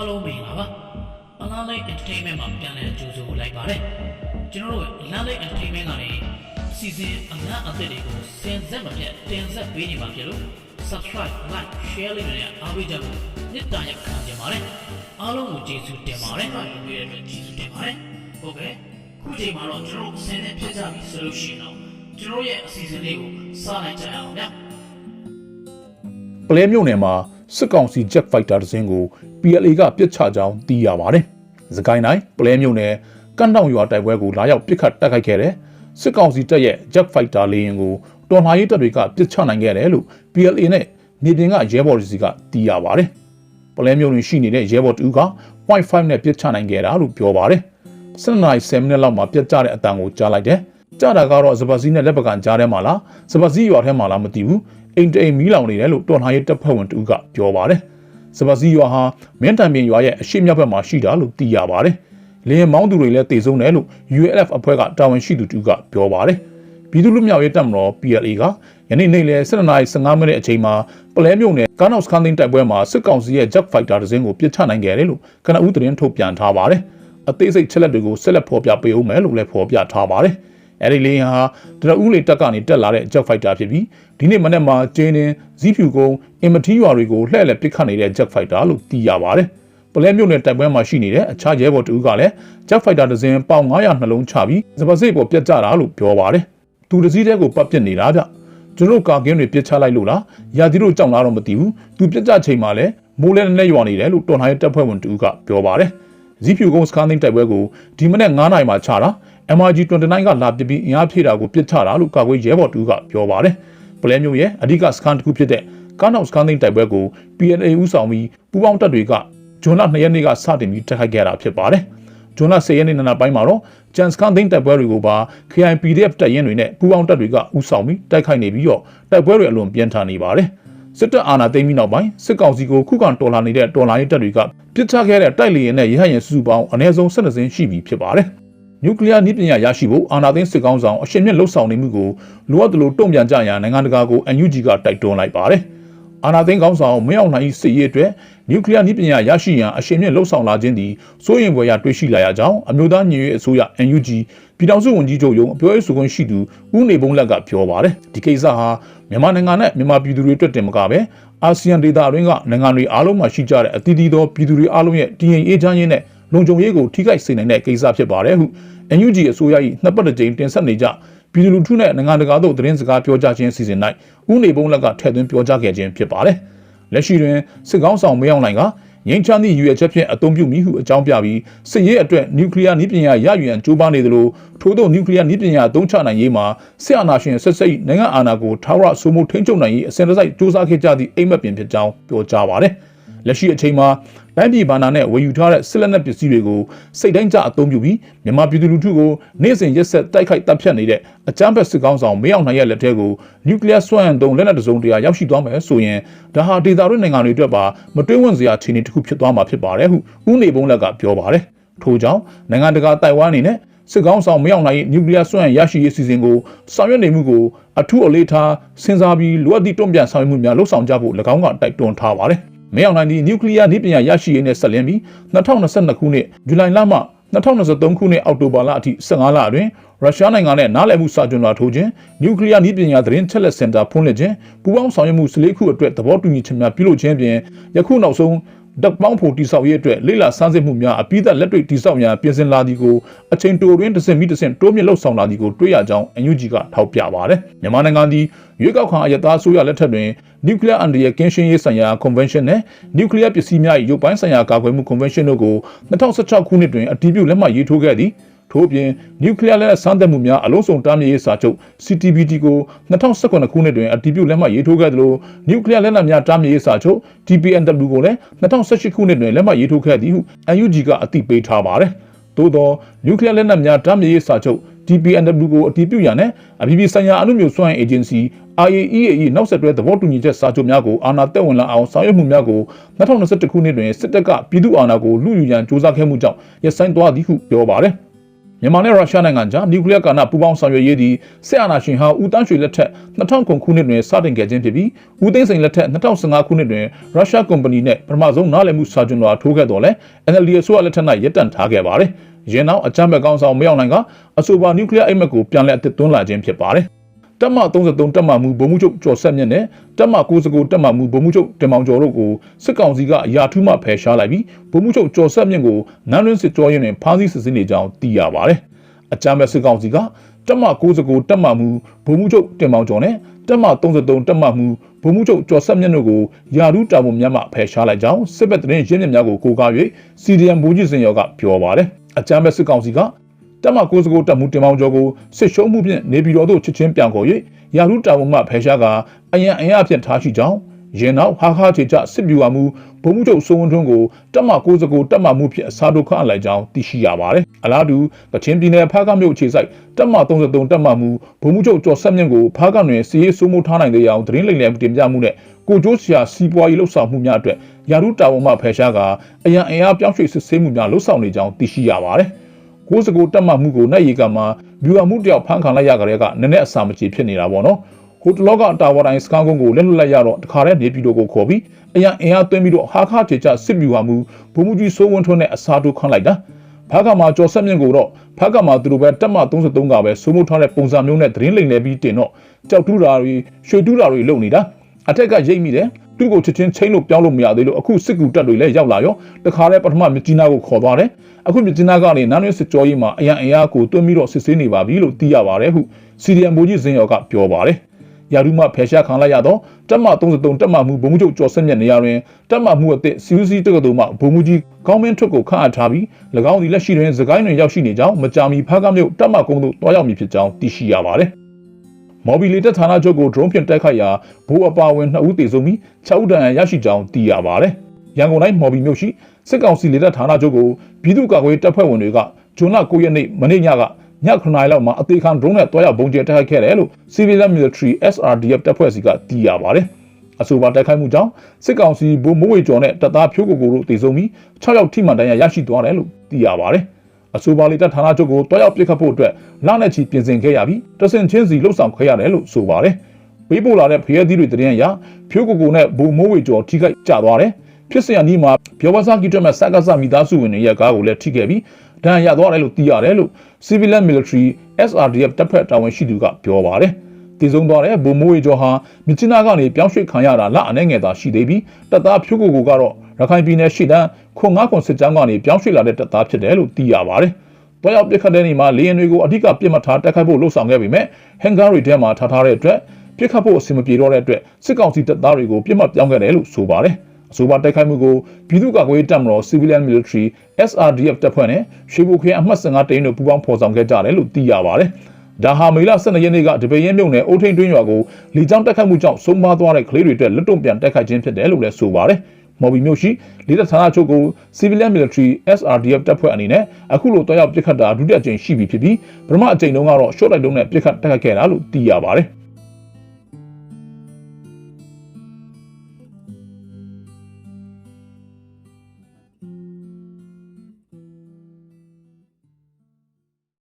အားလုံးမင်္ဂလာပါအလားလိုက် entertainment မှာပြန်လည်ကြိုဆိုလိုက်ပါတယ်ကျွန်တော်တို့အလားလိုက် entertainment ကနေစီစဉ်အလားအသစ်တွေကိုစင်ဆက်မပြတ်တင်ဆက်ပေးနေမှာဖြစ်လို့ subscribe like share လေးတွေနဲ့အားပေးကြဖို့မေတ္တာရက်ခံကြပါတယ်အားလုံးကိုကျေးဇူးတင်ပါတယ်အားလုံးရဲ့အတွက်ကျေးဇူးတင်ပါတယ်ဟုတ်ကဲ့ခုချိန်မှာတော့ကျွန်တော်တို့ဆင်နေဖြစ်ကြပြီဆိုလို့ရှိရင်တော့ကျွန်တော်ရဲ့အစီအစဉ်လေးကိုစလိုက်ကြရအောင်ဗျာပလဲမြို့နယ်မှာ စစ်ကောင်စီ Jet Fighter တစ်စင်းကို PLA ကပြစ်ချကြောင်းသိရပါတယ်။စကိုင်းတိုင်းပလဲမြို့နယ်ကန့်တောင်ရွာတိုက်ပွဲကိုလာရောက်ပစ်ခတ်တိုက်ခိုက်ခဲ့တဲ့စစ်ကောင်စီတပ်ရဲ့ Jet Fighter လေယာဉ်ကိုတော်လှန်ရေးတပ်တွေကပြစ်ချနိုင်ခဲ့တယ်လို့ PLA နဲ့မြေပြင်ကရဲဘော်တွေစီကသိရပါတယ်။ပလဲမြို့တွင်ရှိနေတဲ့ရဲဘော်တူက .5 နဲ့ပြစ်ချနိုင်ခဲ့တာလို့ပြောပါတယ်။7နာရီ7မိနစ်လောက်မှာပြတ်ကျတဲ့အတန်ကိုကြားလိုက်တယ်။ ကြတာကတော့စပါစီနဲ့လက်ပကံကြားထဲမှာလားစပါစီရွာထဲမှာလားမသိဘူးအိမ်တိမ်မီးလောင်နေတယ်လို့တော်လှန်ရေးတပ်ဖွဲ့ဝင်တူကပြောပါတယ်။စပါစီရွာဟာမင်းတံပင်ရွာရဲ့အရှိမြောက်ဘက်မှာရှိတာလို့သိရပါတယ်။လင်းမောင်းသူတွေလည်းတည်ဆုံးတယ်လို့ ULF အဖွဲ့ကတာဝန်ရှိသူတူကပြောပါတယ်။ပြည်သူ့လူမျိုးရေးတပ်မတော် PLA ကယနေ့နေ့လယ်7:15မိနစ်အချိန်မှာပလဲမြို့နယ်ကားနောက်စခန်းသိန်းတိုက်ပွဲမှာစစ်ကောင်စီရဲ့ Jet Fighter တစ်စင်းကိုပစ်ချနိုင်ခဲ့တယ်လို့ကနဦးသတင်းထုတ်ပြန်ထားပါတယ်။အသေးစိတ်ချက်လက်တွေကိုဆက်လက်ဖော်ပြပေးဦးမယ်လို့လည်းဖော်ပြထားပါတယ်။ အဲဒီလေယာဉ်ဟာတရဦးလေတက်ကနေတက်လာတဲ့ Jet Fighter ဖြစ်ပြီးဒီနေ့မနေ့မှာကျင်းတင်ဇီးဖြူကုန်းအင်မတီရွာတွေကိုလှည့်လည်ပစ်ခတ်နေတဲ့ Jet Fighter လို့သိရပါတယ်။ပလဲမြို့နယ်တိုက်ပွဲမှာရှိနေတဲ့အခြားရဲဘော်တူကလည်း Jet Fighter တစ်စင်းပေါင်900နှလုံးချပြီးစပါစိတ်ပေါ်ပြတ်ကျတာလို့ပြောပါတယ်။သူတစ်စည်းတည်းကိုပတ်ပစ်နေတာဗျ။ကျွန်တော်ကာကင်းတွေပြစ်ချလိုက်လို့လားရာသီတို့ကြောက်လာတော့မသိဘူးသူပြစ်ကြချိန်မှာလည်းမိုးလဲနဲ့ရွာနေတယ်လို့တော်နိုင်တပ်ဖွဲ့ဝင်တူကပြောပါတယ်ဇီးဖြူကုန်းစကန်သိန်းတိုက်ပွဲကိုဒီမနေ့9နိုင်မှာချတာ MRG 29ကလာပစ်ပြီးအင်အားဖြည့်တာကိုပြစ်ချတာလို့ကာကွယ်ရဲဘော်တူကပြောပါတယ်ပလဲမျိုးရဲ့အဓိကစကန်တစ်ခုဖြစ်တဲ့ကားနောက်စကန်သိန်းတိုက်ပွဲကို PNA ဦးဆောင်ပြီးပူးပေါင်းတပ်တွေကဂျွန်လ2ရက်နေ့ကစတင်ပြီးတိုက်ခိုက်ခဲ့တာဖြစ်ပါတယ်ဂျွန်လ10ရက်နေ့နံနက်ပိုင်းမှာတော့ဂျန်စကန်သိန်းတိုက်ပွဲတွေကိုပါ KIPDF တပ်ရင်းတွေနဲ့ပူးပေါင်းတပ်တွေကဥဆောင်ပြီးတိုက်ခိုက်နေပြီးတော့တိုက်ပွဲတွေအလွန်ပြင်းထန်နေပါတယ်။စစ်တပ်အာဏာသိမ်းပြီးနောက်ပိုင်းစစ်ကောင်စီကိုခုခံတော်လှန်နေတဲ့တော်လှန်ရေးတပ်တွေကပြစ်ချခဲ့တဲ့တိုက်လေယာဉ်နဲ့ရဟတ်ယာဉ်စုစုပေါင်းအနည်းဆုံး12စင်းရှိပြီဖြစ်ပါတယ်။ နျူကလ িয়ার နည်းပညာရရှိဖို့အာဏာသိမ်းစစ်ကောင်ဆောင်အရှင်မြင့်လှုပ်ဆောင်နေမှုကိုလိုအပ်သလိုတုံ့ပြန်ကြရန်နိုင်ငံတကာကို NUG ကတိုက်တွန်းလိုက်ပါတယ်။အာနာသိန်းကောင်းဆောင်မင်းအောင်နိုင်စစ်ရေးအတွက်နျူကလ িয়ারနည်းပညာရရှိရန်အရှင်မြင့်လှုပ်ဆောင်လာခြင်းသည်စိုးရင်ပွဲရတွေ့ရှိလာရကြောင်းအမျိုးသားညီညွတ်ရေးအစိုးရ NUG ပြည်ထောင်စုဝန်ကြီးချုပ်ရုံးအပြောရေးဆိုခွင့်ရှိသူဦးနေဘုံလက်ကပြောပါတယ်ဒီကိစ္စဟာမြန်မာနိုင်ငံနဲ့မြန်မာပြည်သူတွေအတွက်တင်မကပဲအာဆီယံဒေသအတွင်းကနိုင်ငံတွေအားလုံးမှာရှိကြတဲ့အသီးသီးသောပြည်သူတွေအားလုံးရဲ့တည်ငြိမ်အေးချမ်းရေးနဲ့ လုံခြုံရေးကိုထိခိုက်စေနိုင်တဲ့ကိစ္စဖြစ်ပါတယ်ဟု NUG အစိုးရ၏နှစ်ပတ်တစ်ကြိမ်တင်ဆက်နေကြပြည်သူလူထုနဲ့နိုင်ငံတကာတို့သတင်းစကားပြောကြားခြင်းအစီအစဉ်၌ဥနေဘုံလက်ကထည့်သွင်းပြောကြားခဲ့ခြင်းဖြစ်ပါတယ်။လက်ရှိတွင်စစ်ကောင်းဆောင်မင်းအောင်လှိုင်ကငင်းချမ်းသည့်ရွေချက်ဖြင့်အသုံးပြုမိဟုအကြောင်းပြပြီးစစ်ရေးအတွက်နျူကလ িয়ারနည်းပညာရယူရန်ကြိုးပမ်းနေသလိုထို့သောနျူကလ িয়ারနည်းပညာသုံးချနိုင်ရေးမှာစစ်အာဏာရှင်ဆက်စိတ်နိုင်ငံအာဏာကိုထာဝရဆိုမှုထိန်းချုပ်နိုင်ရေးအစဉ်တစိုက်စ조사ခဲ့ကြသည့်အိမ်မက်ပင်ဖြစ်ကြောင်းပြောကြားပါတယ်။ လက်ရှိအချိန်မှာတိုင်းပြည်ဘာနာနဲ့ဝယ်ယူထားတဲ့စစ်လက်နက်ပစ္စည်းတွေကိုစိတ်တိုင်းကျအသုံးပြုပြီးမြန်မာပြည်သူလူထုကိုနေ့စဉ်ရက်ဆက်တိုက်ခိုက်တပ်ဖြတ်နေတဲ့အကြမ်းဖက်စစ်ကောင်းဆောင်မင်းအောင်လှိုင်ရဲ့လက်ထက်ကိုနျူကလ িয়ারစွမ်းအင်သုံးလက်နက်တစုံတရာရောက်ရှိသွားမယ်ဆိုရင်ဒါဟာဒေသတွင်းနိုင်ငံတွေအတွက်ပါမတွေးဝံစရာအခြေအနေတစ်ခုဖြစ်သွားမှာဖြစ်ပါတယ်ဟုဦးနေဘုံလက်ကပြောပါတယ်ထို့ကြောင့်နိုင်ငံတကာတိုင်ဝမ်အနေနဲ့စစ်ကောင်းဆောင်မရောက်နိုင်နျူကလ িয়ার စွမ်းရရှိရေးစီစဉ်ကိုဆောင်ရွက်နေမှုကိုအထူးအလေးထားစဉ်းစားပြီးလိုအပ်သည့်တုံ့ပြန်ဆောင်ရွက်မှုများလှုပ်ဆောင်ကြဖို့၎င်းကတိုက်တွန်းထားပါတယ်။ မင်းအောင်လှိုင်ဒီနျူကလ িয়ারနည်းပညာရရှိရေးနဲ့ဆက်လင်းပြီး2022ခုနှစ်ဇူလိုင်လမှ2023ခုနှစ်အောက်တိုဘာလအထိ15လအတွင်းရုရှားနိုင်ငံနဲ့နားလည်မှုစာချုပ်လာထိုးခြင်းနျူကလ িয়ারနည်းပညာသတင်းချက်လက်စင်တာဖွင့်လှစ်ခြင်းပူးပေါင်းဆောင်ရွက်မှုစလေးခုအတွက်သဘောတူညီချက်များပြုလုပ်ခြင်းပြင်ယခုနောက်ဆုံး တပ်ပေါင်းဖို့တိဆောက်ရေးအတွက်လိလာစမ်းစစ်မှုများအပိသက်လက်တွေ့တိဆောက်ရန်ပြင်ဆင်လာသည်ကိုအချိန်တိုတွင်တစ်စင်မိတစ်စင်တိုးမြင့်လှုပ်ဆောင်လာသည်ကိုတွေ့ရကြောင်း NUG ကထောက်ပြပါတယ်မြန်မာနိုင်ငံသည်ရွေးကောက်ခံအယက်သားဆိုရလက်ထက်တွင်နျူကလ িয়ার အန္တရာယ်ကင်းရှင်းရေးဆိုင်ရာ Convention နဲ့နျူကလ িয়ার ပစ္စည်းများ၏ရုပ်ပိုင်းဆိုင်ရာကာကွယ်မှု Convention တို့ကို2016ခုနှစ်တွင်အတည်ပြုလက်မှတ်ရေးထိုးခဲ့သည် ထို့အပြင်နျူကလ িয়ার လက်စမ်းသပ်မှုများအလုံးစုံတားမြစ်ရေးစာချုပ် CTBT ကို2019ခုနှစ်တွင်အတည်ပြုလက်မှတ်ရေးထိုးခဲ့သလိုနျူကလ িয়ারလက်နက်များတားမြစ်ရေးစာချုပ် TPNW ကိုလည်း2018ခုနှစ်တွင်လက်မှတ်ရေးထိုးခဲ့သည်ဟု UNG ကအတည်ပြုထားပါတယ်။သို့သောနျူကလ িয়ারလက်နက်များတားမြစ်ရေးစာချုပ် TPNW ကိုအတည်ပြုရန်နဲ့အပြည်ပြည်ဆိုင်ရာအမှုမျိုးစွမ်းအင်အေဂျင်စီ IAEA ၏နောက်ဆက်တွဲသဘောတူညီချက်စာချုပ်များကိုအာဏာသက်ဝင်လာအောင်ဆောင်ရွက်မှုများကို2021ခုနှစ်တွင်စစ်တပ်ကပြည်သူ့အာဏာကိုလူယူရန်စ조사ခဲ့မှုကြောင့်ရပ်ဆိုင်းသွားသည်ဟုပြောပါတယ်။ မြန်မာနဲ့ရုရှားနိုင်ငံကြားနျူကလ িয়ার ကာဏပူးပေါင်းဆောင်ရွက်ရေးသည်ဆက်အာဏာရှင်ဟာဦးတန်းရွှေလက်ထက်2009ခုနှစ်တွင်စတင်ခဲ့ခြင်းဖြစ်ပြီးဦးသိန်းစိန်လက်ထက်2015ခုနှစ်တွင်ရုရှားကုမ္ပဏီနဲ့ပထမဆုံးနားလည်မှုစာချုပ်တော်ထိုးခဲ့တော်လဲ NLD အစိုးရလက်ထက်၌ရပ်တန့်ထားခဲ့ပါတယ်။ယင်းနောက်အကြမ်းဖက်ကောင်းဆောင်မရောက်နိုင်ကအဆိုပါနျူကလ িয়ার အိမ်မက်ကိုပြန်လည်အသစ်သွင်းလာခြင်းဖြစ်ပါတယ်။ တက်မ33တက်မမှုဗိုလ်မှူးချုပ်ကျော်ဆက်မြင့်နဲ့တက်မ69တက်မမှုဗိုလ်မှူးချုပ်တင်မောင်ကျော်တို့ကိုစစ်ကောင်စီကအရာထူးမှဖယ်ရှားလိုက်ပြီးဗိုလ်မှူးချုပ်ကျော်ဆက်မြင့်ကိုနန်းရင်းစစ်ကြောရင်တွင်ဖမ်းဆီးစစ်ဆေးနေကြောင်းသိရပါတယ်။အကြမ်းဖက်စစ်ကောင်စီကတက်မ69တက်မမှုဗိုလ်မှူးချုပ်တင်မောင်ကျော်နဲ့တက်မ33တက်မမှုဗိုလ်မှူးချုပ်ကျော်ဆက်မြင့်တို့ကိုယာထူးတာဝန်များမှဖယ်ရှားလိုက်ကြောင်းစစ်ဘက်သတင်းရင်းမြစ်များကိုကိုးကား၍ CDM ဘူကြီးစင်ရောကပြောပါတယ်။အကြမ်းဖက်စစ်ကောင်စီက တက်မ69တက်မှုတင်မောင်ကျော်ကိုစစ်ရှုံးမှုဖြင့်နေပြည်တော်သို့ချက်ချင်းပြန်ခေါ်၍ရာထူးတာဝန်မှဖယ်ရှားကအရန်အင်အားဖြင့်ထားရှိကြောင်းရင်နောက်ဟာခါချေချစစ်ပြူဝမှုဘုံမှုချုပ်စိုးဝင်းထွန်းကိုတက်မ69တက်မမှုဖြင့်အစားထိုးခန့်အပ်လိုက်ကြောင်းသိရှိရပါတယ်။အလားတူကချင်ပြည်နယ်ဖားကမြို့ခြေဆိုင်တက်မ33တက်မမှုဘုံမှုချုပ်ကျော်ဆက်မြင့်ကိုဖားကတွင်စီရေးစိုးမိုးထားနိုင်တဲ့အောင်သတင်းလိမ်လည်မှုတင်ပြမှုနဲ့ကိုကျိုးဆရာစီးပွားရေးလှုပ်ဆောင်မှုများအတွက်ရာထူးတာဝန်မှဖယ်ရှားကအရန်အင်အားပြောင်းရွှေ့စစ်ဆေးမှုများလှုပ်ဆောင်နေကြောင်းသိရှိရပါတယ်။ ကိုစကိုတက်မှမှုကိုနိုင်ရီကမှာဗျူဟာမှုတယောက်ဖမ်းခံလိုက်ရကြတဲ့ကနည်းနည်းအစာမကြေဖြစ်နေတာပေါ့နော်ဟိုတလောကတာဝါတိုင်းစကားကုန်းကိုလက်လွတ်လိုက်ရတော့တခါတည်းနေပြည်တော်ကိုခေါ်ပြီးအရန်အင်အားသွင်းပြီးတော့ဟာခါချေချစစ်ဗျူဟာမှုဘုံမှုကြီးစိုးဝင်းထွန်းနဲ့အစာတို့ခန့်လိုက်တာဖားကမှာကျော်ဆက်မြင့်ကိုတော့ဖားကမှာသူတို့ပဲတက်မ33ကပဲစိုးမိုးထားတဲ့ပုံစံမျိုးနဲ့သတင်းလိမ်လည်ပြီးတင်တော့ကြောက်တူးတာတွေရွှေတူးတာတွေလုပ်နေတာအထက်ကရိတ်မိတယ် သူ့ကိုချက်ချင်းချင်းလို့ပြောင်းလို့မရသေးလို့အခုစစ်ကူတက်တွေလည်းရောက်လာရောတခါတည်းပထမမြကြီးနားကိုခေါ်သွားတယ်အခုမြကြီးနားကနေနန်းရင်းစစ်ကြောရေးမှာအရန်အင်အားကိုတွင်းပြီးတော့စစ်ဆေးနေပါပြီလို့သိရပါတယ်ဟုစီဒီအမ်မိုးကြီးစင်ရော်ကပြောပါတယ်ရာထူးမှဖယ်ရှားခံလိုက်ရတော့တက်မ33တက်မမှုဘုံမှုချုပ်ကျော်ဆက်မြတ်နေရာတွင်တက်မမှုအသစ်စီယူစီတက္ကသိုလ်မှဘုံမှုကြီးကောင်းမင်းထွတ်ကိုခန့်အပ်ထားပြီး၎င်းသည်လက်ရှိတွင်စကိုင်းတွင်ရောက်ရှိနေကြောင်းမကြာမီဖားကမြို့တက်မကုန်းသို့တွားရောက်မည်ဖြစ်ကြောင်းသိရှိရပါတယ် မော်ဘီလီတက်ဌာနချုပ်ကို drone ဖြင့်တိုက်ခိုက်ရာဘိုးအပါဝင်2ဦးသေဆုံးပြီး6ဦးဒဏ်ရာရရှိကြောင်းသိရပါတယ်။ရန်ကုန်တိုင်းမော်ဘီမြို့ရှိစစ်ကောင်စီလေတပ်ဌာနချုပ်ကိုပြည်သူ့ကာကွယ်တပ်ဖွဲ့ဝင်တွေကဂျွန်လ9ရက်နေ့မနေ့ညကည9နာရီလောက်မှာအသေးခံ drone နဲ့တွားရောက်ပုံကျဲတိုက်ခိုက်ခဲ့တယ်လို့ Civil Military SRDF တပ်ဖွဲ့စီကသိရပါတယ်။အဆိုပါတိုက်ခိုက်မှုကြောင့်စစ်ကောင်စီဗိုလ်မိုးဝေကျော်နဲ့တပ်သားဖြိုးကိုကိုတို့တေဆုံးပြီး6ယောက်ထိမှန်ဒဏ်ရာရရှိသွားတယ်လို့သိရပါတယ်။ အဆိုပါလေတပ်ဌာနချုပ်ကိုတွားရောက်ပစ်ခတ်ဖို့အတွက်လနဲ့ချီပြင်ဆင်ခဲ့ရပြီးတဆင်ချင်းစီလှုပ်ဆောင်ခဲ့ရတယ်လို့ဆိုပါတယ်။ပေးပို့လာတဲ့ဖရဲသီးတွေတရင်ရဖြိုးကိုကိုနဲ့ဗိုလ်မိုးဝေကျော်ထိခိုက်ကြသွားတယ်။ဖြစ်စဉ်အနီးမှာပြောဝစာကီတက်မဲ့စကားစမိသားစုဝင်တွေရဲ့ကားကိုလည်းထိခဲ့ပြီးဒဏ်ရာရသွားတယ်လို့သိရတယ်လို့ Civil Military SRDF တပ်ဖွဲ့တာဝန်ရှိသူကပြောပါတယ်။ တည်ဆုံသွားတဲ့ဗိုလ်မိုးဝေကျော်ဟာမြစ်ချနာကနေပြောင်းရွှေ့ခံရတာလအနေငယ်သာရှိသေးပြီးတပ်သားဖြိုးကိုကိုကတော့ရခိုင်ပြည်နယ်ရှိတန်းခွန်ငါးခွန်စစ်ကြောင်းကနေပြောင်းရွှေ့လာတဲ့တပ်သားဖြစ်တယ်လို့သိရပါတယ်။တွားရောက်ပြစ်ခတ်တဲ့နေမှာလေရင်တွေကိုအဓိကပြစ်မှတ်ထားတက်ခိုက်ဖို့လှုံ့ဆော်ခဲ့ပေမဲ့ဟန်ဂါရီထဲမှာထားထားတဲ့အတွက်ပြစ်ခတ်ဖို့အဆင်မပြေတော့တဲ့အတွက်စစ်ကောင်စီတပ်သားတွေကိုပြစ်မှတ်ပြောင်းခဲ့တယ်လို့ဆိုပါတယ်။အဆိုပါတိုက်ခိုက်မှုကိုပြည်သူ့ကာကွယ်ရေးတပ်မတော် Civilian Military SRDF တပ်ဖွဲ့နဲ့ရွှေဘိုခရိုင်အမှတ်15တိန်းတို့ပူးပေါင်းဖော်ဆောင်ခဲ့ကြတယ်လို့သိရပါတယ်။ ဒါဟာမေလ12ရက်နေ့ကတပည့်ရင်မြုံနယ်အုတ်ထိန်တွင်းရွာကိုလီကြောင်းတက်ခတ်မှုကြောင့်ဆုံးပါသွားတဲ့ကလေးတွေအတွက်လက်တုံ့ပြန်တက်ခတ်ခြင်းဖြစ်တယ်လို့လည်းဆိုပါတယ်။မော်ဘီမြို့ရှိလေတပ်ဌာနချုပ်ကို Civilian Military SRDF တပ်ဖွဲ့အနေနဲ့အခုလိုတွားရောက်ပစ်ခတ်တာဒုတိယကြိမ်ရှိပြီဖြစ်ပြီးပထမအကြိမ်တုန်းကတော့ short light တုံးနဲ့ပစ်ခတ်တက်ခတ်ခဲ့တာလို့သိရပါတယ်။